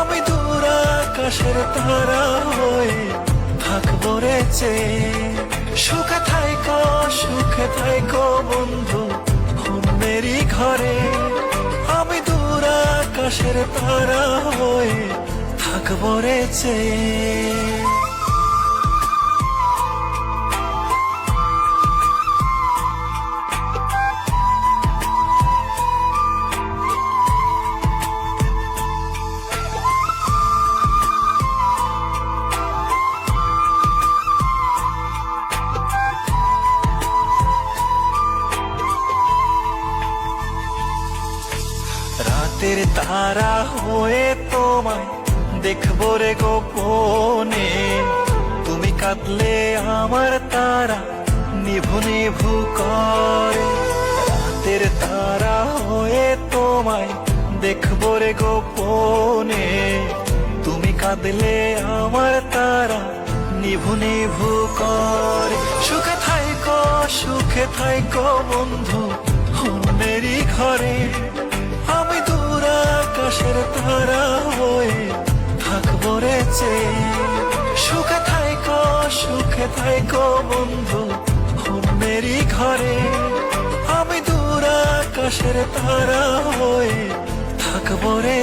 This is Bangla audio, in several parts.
আমি দূর আকাশের তারা হয়ে থাকব রে সুখে থাইকো সুখে থাইকো বন্ধু, অন্যেরই ঘরে। আমি দূর আকাশের তারা হয়ে থাকব রে চেয়ে রাতের তারা হয়ে তোমায় দেখব রে গোপনে তুমি কাঁদলে আমার তারা নিভু নিভু করে রাতের তারা হয়ে তোমায় দেখব রে গোপনে তুমি কাঁদলে আমার তারা নিভু নিভু করে সুখে থাইকো সুখে থাইকো বন্ধু অন্যেরই ঘরে আকাশের তারা হয়ে থাকব রে সুখে থাইকো সুখে থাইকো বন্ধু অন্যেরই ঘরে। আমি দূর আকাশের তারা হয়ে থাকব রে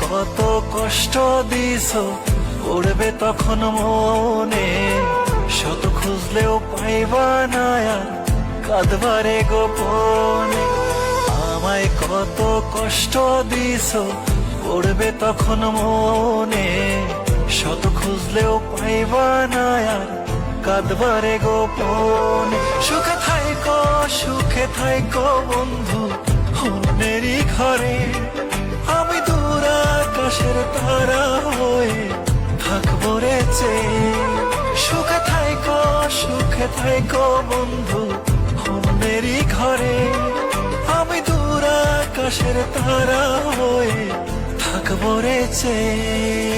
কত কষ্ট দিস পড়বে তখন মনে। শত খুঁজলেও পাইবা না কাঁদবারে গোপনে। আমায় কত কষ্ট দিস পড়বে তখন মনে। শত খুঁজলেও পাইবা না কাঁদবারে গোপনে। সুখে থাইকো সুখে থাইকো বন্ধু অন্যেরই ঘরে। তারা হয়ে থাকব রে সুখে থাইকো সুখে থাইকো বন্ধু, অন্যেরই ঘরে। আমি দূর আকাশের তারা হয়ে থাকব রে চেয়ে